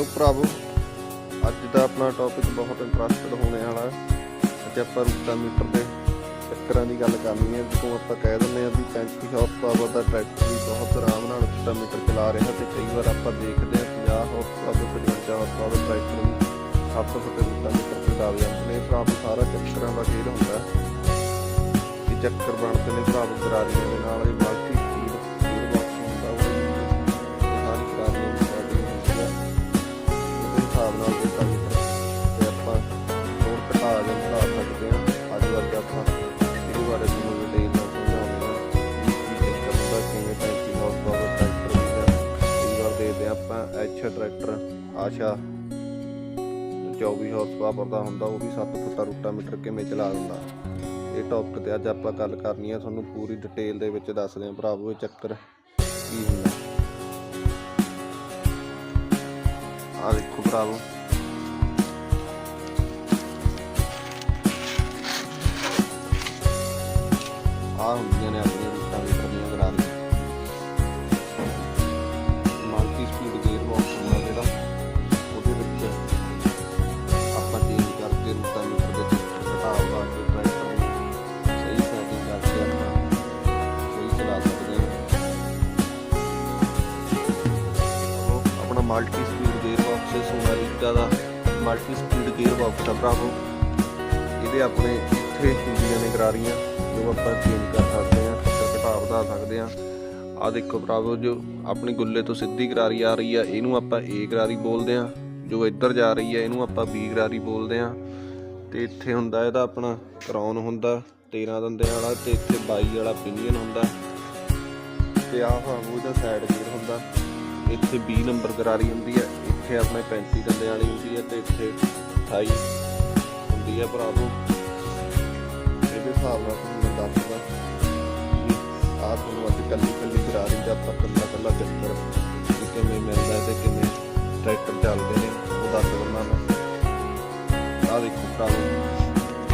Hello ਭਰਾਵੋ ਅੱਜ ਦਾ ਆਪਣਾ ਟੌਪਿਕ ਬਹੁਤ ਇੰਟਰਸਟਡ ਹੋਣੇ ਵਾਲਾ ਹੈ ਅੱਜ ਆਪਾਂ ਰੂਟਾ ਦੇ ਚੱਕਰਾਂ ਦੀ ਗੱਲ ਕਰਨੀ ਹੈ ਜਦੋਂ ਆਪਾਂ ਕਹਿ ਦਿੰਦੇ ਆ ਵੀ 35 ਹਾਰਸ ਪਾਵਰ ਦਾ ਟਰੈਕਟਰ ਵੀ ਬਹੁਤ ਆਰਾਮ ਨਾਲ ਰੂਟਾ ਚਲਾ ਰਿਹਾ ਤੇ ਕਈ ਵਾਰ ਆਪਾਂ ਦੇਖਦੇ ਆ 50 horse power 55 horse power tractor ਵੀ 7 ਫੁੱਟ ਰੂਟਾ ਮੀਟਰ ਤੇ ਲਾ ਜਾਂਦੇ ਨੇ ਭਰਾਵੋ ਸਾਰਾ ਚੱਕਰਾਂ ਦਾ ਖੇਡ ਹੁੰਦਾ ਹੈ ਇਹ ਚੱਕਰ ਬਣਦੇ ਨੇ ਭਰਾਵੋ ਗਰਾਰੀਆਂ ਦੇ ਨਾਲ ਇਹ ਆਪਾਂ ਟਰੈਕਟਰ, ਆਸ਼ਾ 24 ਹਾਰਸ ਪਾਵਰ ਦਾ ਹੁੰਦਾ, ਉਹ ਵੀ 7 ਫੁੱਟਾ ਰੂਟਾ ਮੀਟਰ ਕਿਵੇਂ ਚਲਾ ਦਿੰਦਾ। ਇਹ ਟੌਪਿਕ ਤੇ ਅੱਜ ਆਪਾਂ ਗੱਲ ਕਰਨੀ ਹੈ ਤੁਹਾਨੂੰ ਪੂਰੀ ਡਿਟੇਲ ਦੇ ਵਿੱਚ ਦੱਸਦੇ ਹਾਂ ਭਰਾਵੋ, ਇਹ ਚੱਕਰ ਕੀ ਹੁੰਦਾ। ਆ ਦੇਖੋ ਭਰਾਵੋ। ਆ ਹੁੰਦੀਆਂ ਨੇ ਆਪਣੀਆਂ ਰੂਟਾਂ metre. Multi speed gear box ਆ ਭਰਾਵੋ ਇਹਦੇ ਆਪਣੇ ਇੱਥੇ ਹੁੰਦੀਆਂ ਨੇ ਗਰਾਰੀਆਂ ਜੋ ਆਪਾਂ ਚੇਂਜ ਕਰ ਸਕਦੇ ਹਾਂ ਘਟਾ ਵਧਾ ਸਕਦੇ ਹਾਂ। ਆ ਦੇਖੋ ਭਰਾਵੋ ਜੋ ਆਪਣੀ ਗੁੱਲੇ ਤੋਂ ਸਿੱਧੀ ਗਰਾਰੀ ਆ ਰਹੀ ਆ, ਇਹਨੂੰ ਆਪਾਂ ਏ ਗਰਾਰੀ ਬੋਲਦੇ ਆ ਜੋ ਇੱਧਰ ਜਾ ਰਹੀ ਆ, ਇਹਨੂੰ ਆਪਾਂ ਬੀ ਗਰਾਰੀ ਬੋਲਦੇ ਆ ਤੇ ਇੱਥੇ ਹੁੰਦਾ ਇਹਦਾ ਆਪਣਾ ਕਰਾਉਨ ਹੁੰਦਾ 13 ਦੰਦਿਆਂ ਵਾਲਾ ਤੇ ਇੱਥੇ 22 ਵਾਲਾ ਪਿਨੀਅਨ ਹੁੰਦਾ। ਤੇ ਆਹ ਭਾਵੋ ਇਹਦਾ ਸਾਈਡ ਗੇਅਰ ਹੁੰਦਾ। ਇੱਥੇ 20 ਨੰਬਰ ਗਰਾਰੀ ਹੁੰਦੀ ਹੈ ਇੱਥੇ ਆਪਣੇ 35 ਦੰਦਿਆਂ ਵਾਲੀ ਹੁੰਦੀ ਹੈ ਤੇ ਇੱਥੇ 28 ਹੁੰਦੀ ਹੈ ਭਰਾਵੋ ਇਹਦੇ ਹਿਸਾਬ ਨਾਲ ਤੁਹਾਨੂੰ ਮੈਂ ਦੱਸਦਾ ਆਹ ਤੁਹਾਨੂੰ ਅੱਜ ਕੱਲੀ ਕੱਲੀ ਗਰਾਰੀ ਦਾ ਆਪਾਂ ਕੱਲਾ ਕੱਲਾ ਚੱਕਰ। ਕਿਵੇਂ ਮਿਲਦਾ ਤੇ ਕਿਵੇਂ ਟਰੈਕਟਰ ਚੱਲਦੇ ਨੇ, ਉਹ ਦੱਸ ਦਿੰਦਾ ਮੈਂ। ਆਹ ਦੇਖੋ ਭਰਾਵੋ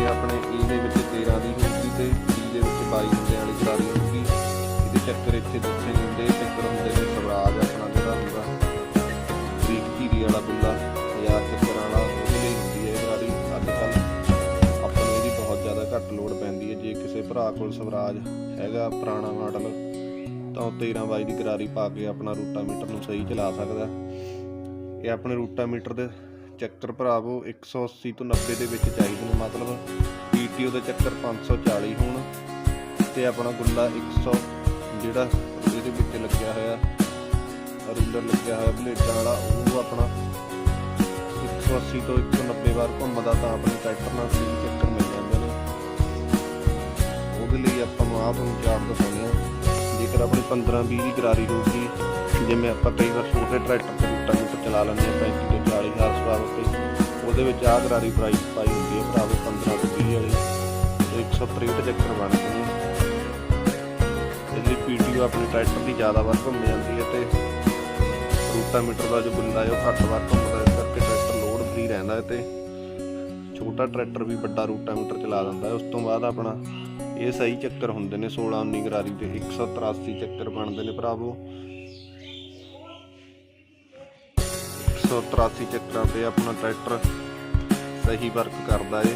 ਇਹ ਆਪਣੇ ਈ ਦੇ ਵਿੱਚ 13 ਦੀ ਹੋਊਗੀ ਤੇ ਈ ਦੇ ਵਿੱਚ 22 ਹੁੰਦੇ ਵਾਲੀ ਗਰਾਰੀ ਹੋਊਗੀ। ਇਹਦੇ ਚੱਕਰ ਇੱਥੇ ਦਿੱਤੇ ਭਰਾ ਕੋਲ ਸਵਰਾਜ ਹੈਗਾ ਪੁਰਾਣਾ ਮਾਡਲ, ਤਾਂ ਉਹ 13 ਬਾਈ ਦੀ ਗਰਾਰੀ ਪਾ ਕੇ ਆਪਣਾ ਰੂਟਾ ਮੀਟਰ ਨੂੰ ਸਹੀ ਚਲਾ ਸਕਦਾ ਇਹ ਆਪਣੇ ਰੂਟਾ ਮੀਟਰ ਦੇ ਚੱਕਰ ਭਰਾਵੋ 180 ਤੋਂ 90 ਦੇ ਵਿੱਚ ਚਾਹੀਦੇ ਨੇ, ਮਤਲਬ ਪੀਟੀਓ ਦੇ ਚੱਕਰ 540 ਹੋਣ ਤੇ ਆਪਣਾ ਗੁੱਲਾ 100 ਜਿਹੜਾ ਇਹਦੇ ਵਿੱਚ ਲੱਗਿਆ ਹੋਇਆ, ਰੂਲਰ ਲੱਗਿਆ ਹੋਇਆ ਬਲੇਡਾਂ ਵਾਲਾ, ਉਹ ਆਪਣਾ 180 ਤੋਂ 190 ਵਾਰ ਘੁੰਮਦਾ ਤਾਂ ਆਪਣੇ ਟਰੈਕਟਰ ਨਾਲ ਸਹੀ ਚੱਕਰ ਉਹਦੇ ਲਈ ਆਪਾਂ ਨੂੰ ਆਪ ਨੂੰ ਚਾਰਟ ਦਿਖਾਉਂਦੇ ਆ। ਜੇਕਰ ਆਪਣੀ 15 20 ਦੀ ਗਰਾਰੀ ਹੋਊਗੀ, ਜਿਵੇਂ ਆਪਾਂ ਕਈ ਵਾਰ ਛੋਟੇ ਟਰੈਕਟਰ ਤੇ ਰੂਟਾ ਚਲਾ ਲੈਂਦੇ ਆ 35 ਤੋਂ 40 ਹਾਰਸ ਪਾਵਰ ਤੇ। ਉਹਦੇ ਵਿੱਚ ਆਹ ਗਰਾਰੀ ਪ੍ਰਾਈਸ ਪਾਈ ਹੁੰਦੀ ਹੈ ਭਰਾਵੋ 15 ਤੋਂ 20 ਵਾਲੀ। 163 ਚੱਕਰ ਬਣਦੇ ਨੇ। ਇਹਦੀ ਪੀਟੀਓ ਆਪਣੀ ਟਰੈਕਟਰ ਦੀ ਜ਼ਿਆਦਾ ਵਾਰ ਘੁੰਮ ਜਾਂਦੀ ਹੈ ਤੇ ਰੂਟਾ ਮੀਟਰ ਦਾ ਜੋ ਬੰਦਾ ਹੈ ਉਹ ਘੱਟ ਵਾਰ ਘੁੰਮਦਾ ਇਸ ਕਰਕੇ ਟਰੈਕਟਰ ਲੋਡ ਫ੍ਰੀ ਰਹਿੰਦਾ ਤੇ ਛੋਟਾ ਟਰੈਕਟਰ ਵੀ ਵੱਡਾ ਰੂਟਾ ਮੀਟਰ ਚਲਾ ਦਿੰਦਾ ਹੈ ਉਸ ਤੋਂ ਬਾਅਦ ਆਪਣਾ ਇਹ ਸਹੀ ਚੱਕਰ ਹੁੰਦੇ ਨੇ 16 19 ਗਰਾਰੀ ਦੇ 183 ਚੱਕਰ ਬਣਦੇ ਨੇ ਭਰਾਵੋ। 183 ਚੱਕਰਾਂ ਤੇ ਆਪਣਾ ਟਰੈਕਟਰ ਸਹੀ ਵਰਕ ਕਰਦਾ ਏ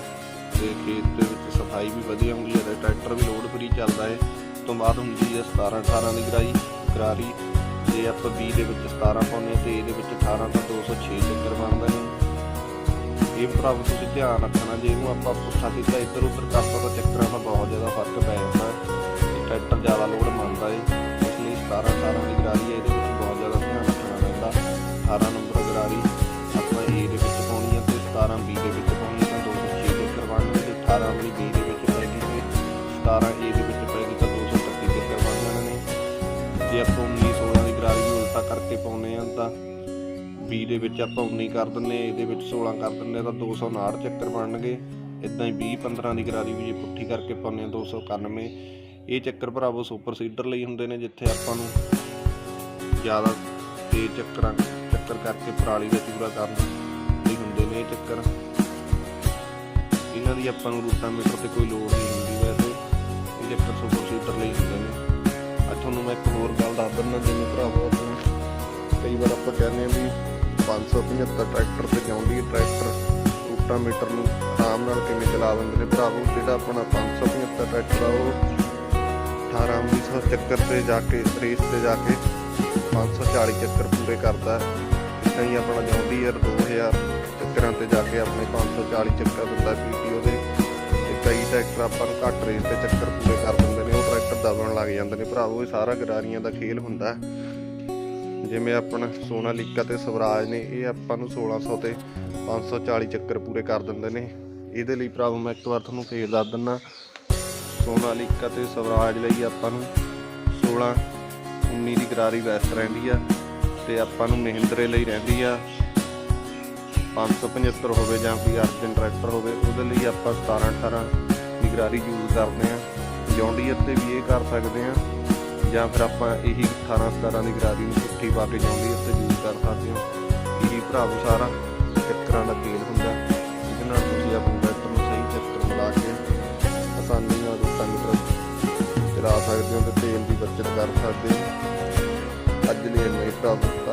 ਤੇ ਖੇਤ ਦੇ ਵਿੱਚ ਸਫ਼ਾਈ ਵੀ ਵਧੀਆ ਹੁੰਦੀ ਹੈ ਟਰੈਕਟਰ ਵੀ ਲੋਡ ਫਰੀ ਚੱਲਦਾ ਏ। ਉਸ ਤੋਂ ਬਾਅਦ ਹੁੰਦੀ ਹੈ 17 18 ਦੀ ਗਰਾਈ ਗਰਾਰੀ ਜੇ ਆਪਾਂ 20 ਦੇ ਵਿੱਚ 17 ਪਾਉਂਦੇ ਹਾਂ ਤੇ ਇਹਦੇ ਵਿੱਚ 18 ਤੋਂ 206 ਚੱਕਰ ਬਣਦੇ ਨੇ। ਇਹ ਭਰਾਵੋ ਤੁਸੀਂ ਧਿਆਨ ਰੱਖਣਾ, ਜੇ ਇਹਨੂੰ ਆਪਾਂ ਪੁੱਠਾ ਸਿੱਧਾ ਇੱਧਰ ਉੱਧਰ ਕਰਤਾ ਤਾਂ ਚੱਕਰਾਂ ਦਾ ਬਹੁਤ ਜ਼ਿਆਦਾ ਫ਼ਰਕ ਪੈ ਜਾਂਦਾ ਹੈ। ਇਹ ਟਰੈਕਟਰ ਜ਼ਿਆਦਾ ਲੋਡ ਮੰਨਦਾ ਏ। ਇਸ ਲਈ 17 18 ਦੀ ਗਰਾਰੀ ਹੈ ਇਹਦੇ ਵਿੱਚ ਬਹੁਤ ਜ਼ਿਆਦਾ ਧਿਆਨ ਰੱਖਣਾ ਪੈਂਦਾ। 18 ਨੰਬਰ ਗਰਾਰੀ ਆਪਾਂ A ਦੇ ਵਿੱਚ ਪਾਉਣੀ ਹੈ ਤੇ 17 B ਦੇ ਵਿੱਚ ਪਾਉਣੀ ਹੈ ਤਾਂ 206 ਦੇ ਬਣਨਗੇ ਤੇ 18 ਆਪਣੀ B ਦੇ ਵਿੱਚ ਪੈ ਗਈ ਤੇ 17 A ਦੇ ਵਿੱਚ ਪੈ ਗਈ ਤਾਂ 233 ਚੱਕਰ ਬਣ ਜਾਣੇ ਨੇ। ਜੇ ਆਪਾਂ 19 16 ਦੀ ਗਰਾਰੀ ਨੂੰ ਉਲਟਾ ਕਰਕੇ ਪਾਉਨੇ ਆ ਤਾਂ B ਦੇ ਵਿੱਚ ਆਪਾਂ 19 ਕਰ ਦਿੰਨੇ ਆ ਇਹਦੇ ਵਿੱਚ 16 ਕਰ ਦਿੰਨੇ ਆ ਤਾਂ 259 ਚੱਕਰ ਬਣਨਗੇ। ਇਦਾਂ ਹੀ 20 15 ਦੀ ਗਰਾਰੀ ਵੀ ਜੇ ਪੁੱਠੀ ਕਰਕੇ ਪਾਉਨੇ ਆ 291 ਇਹ ਚੱਕਰ ਭਰਾਵੋ ਸੁਪਰ ਸੀਡਰ ਲਈ ਹੁੰਦੇ ਨੇ, ਜਿੱਥੇ ਆਪਾਂ ਨੂੰ ਜ਼ਿਆਦਾ ਤੇਜ਼ ਚੱਕਰਾਂ, ਚੱਕਰ ਕਰਕੇ ਪਰਾਲੀ ਦਾ ਚੂਰਾ ਕਰਨ ਲਈ ਹੁੰਦੇ ਨੇ ਇਹ ਚੱਕਰ। ਇਹਨਾਂ ਦੀ ਆਪਾਂ ਨੂੰ ਰੂਟਾ ਮੀਟਰ ਤੇ ਕੋਈ ਲੋੜ ਨਹੀਂ ਹੁੰਦੀ ਵੈਸੇ। ਇਹ ਚੱਕਰ ਸੁਪਰ ਸੀਡਰ ਲਈ ਹੁੰਦੇ ਨੇ। ਅੱਜ ਤੁਹਾਨੂੰ ਮੈਂ ਇੱਕ ਹੋਰ ਗੱਲ ਦੱਸ ਦਿੰਦਾ, ਜਿਵੇਂ ਭਰਾਵੋ ਆਪਣਾ ਕਈ ਵਾਰ ਆਪਾਂ ਕਹਿੰਦੇ ਆ ਵੀ 575 ਟਰੈਕਟਰ ਤੇ ਜਾਂਦੀ ਟਰੈਕਟਰ ਰੂਟਾਮੀਟਰ ਨੂੰ ਆਰਾਮ ਨਾਲ ਕਿਵੇਂ ਚਲਾ ਦਿੰਦੇ ਨੇ ਭਰਾਵੋ? ਜਿਹੜਾ ਆਪਣਾ 575 ਟਰੈਕਟਰ ਆ, ਉਹ 18 1900 ਚੱਕਰ ਤੇ ਜਾ ਕੇ, ਰੇਸ ਤੇ ਜਾ ਕੇ 540 ਚੱਕਰ ਪੂਰੇ ਕਰਦਾ ਹੈ। ਇਦਾਂ ਹੀ ਆਪਣਾ ਜੌਂਡੀਅਰ 2000 ਚੱਕਰਾਂ ਤੇ ਜਾ ਕੇ ਆਪਣੇ 540 ਚੱਕਰ ਦਿੰਦਾ ਪੀਟੀ ਉਹਦੇ ਤੇ ਕਈ ਟਰੈਕਟਰ ਆਪਾਂ ਨੂੰ ਘੱਟ ਰੇਸ ਤੇ ਚੱਕਰ ਪੂਰੇ ਕਰ ਦਿੰਦੇ ਨੇ, ਉਹ ਟਰੈਕਟਰ ਦਬਣ ਲੱਗ ਜਾਂਦੇ ਨੇ। ਭਰਾਵੋ, ਇਹ ਸਾਰਾ ਗਰਾਰੀਆਂ ਦਾ ਖੇਲ ਹੁੰਦਾ ਜਿਵੇਂ ਆਪਣਾ ਸੋਨਾਲੀਕਾ ਤੇ ਸਵਰਾਜ ਨੇ, ਇਹ ਆਪਾਂ ਨੂੰ 1600 ਤੇ 540 ਚੱਕਰ ਪੂਰੇ ਕਰ ਦਿੰਦੇ ਨੇ। ਇਹਦੇ ਲਈ ਭਰਾਵੋ, ਮੈਂ ਇੱਕ ਵਾਰ ਤੁਹਾਨੂੰ ਫੇਰ ਦੱਸ ਦਿੰਨਾ ਸੋਨਾਲੀਕਾ ਤੇ ਸਵਰਾਜ ਲਈ ਆਪਾਂ ਨੂੰ 16 19 ਦੀ ਗਰਾਰੀ ਬੈਸਟ ਰਹਿੰਦੀ ਆ ਤੇ ਆਪਾਂ ਨੂੰ ਮਹਿੰਦਰੇ ਲਈ ਰਹਿੰਦੀ ਆ। 575 ਹੋਵੇ ਜਾਂ ਕੋਈ ਅਰਜਨ ਟਰੈਕਟਰ ਹੋਵੇ, ਉਹਦੇ ਲਈ ਆਪਾਂ 17 18 ਦੀ ਗਰਾਰੀ ਯੂਜ਼ ਕਰਦੇ ਆ। ਜੌਂਡੀਅਰ ਤੇ ਵੀ ਇਹ ਕਰ ਸਕਦੇ ਆ। ਜਾਂ ਫਿਰ ਆਪਾਂ ਇਹੀ 18 17 ਦੀ ਗਰਾਰੀ ਨੂੰ ਪੁੱਠੀ ਪਾ ਕੇ ਜੌਂਡੀਅਰ ਤੇ ਯੂਜ਼ ਕਰ ਸਕਦੇ ਹੋ। ਇਹੀ ਭਰਾਵੋ ਸਾਰਾ ਚੱਕਰਾਂ ਦਾ ਤੇਲ ਹੁੰਦਾ ਜਿਹਦੇ ਨਾਲ ਤੁਸੀਂ ਆਪਣੇ ਟਰੈਕਟਰ ਨੂੰ ਸਹੀ ਚੱਕਰ ਮਿਲਾ ਕੇ ਆਸਾਨੀ ਨਾਲ ਤੰਗ ਚਲਾ ਸਕਦੇ ਹੋ ਤੇ ਤੇਲ ਦੀ ਬਚਤ ਕਰ ਸਕਦੇ ਹੋ। ਅੱਜ ਲਈ ਇੰਨਾ ਹੀ ਭਰਾਵੋ।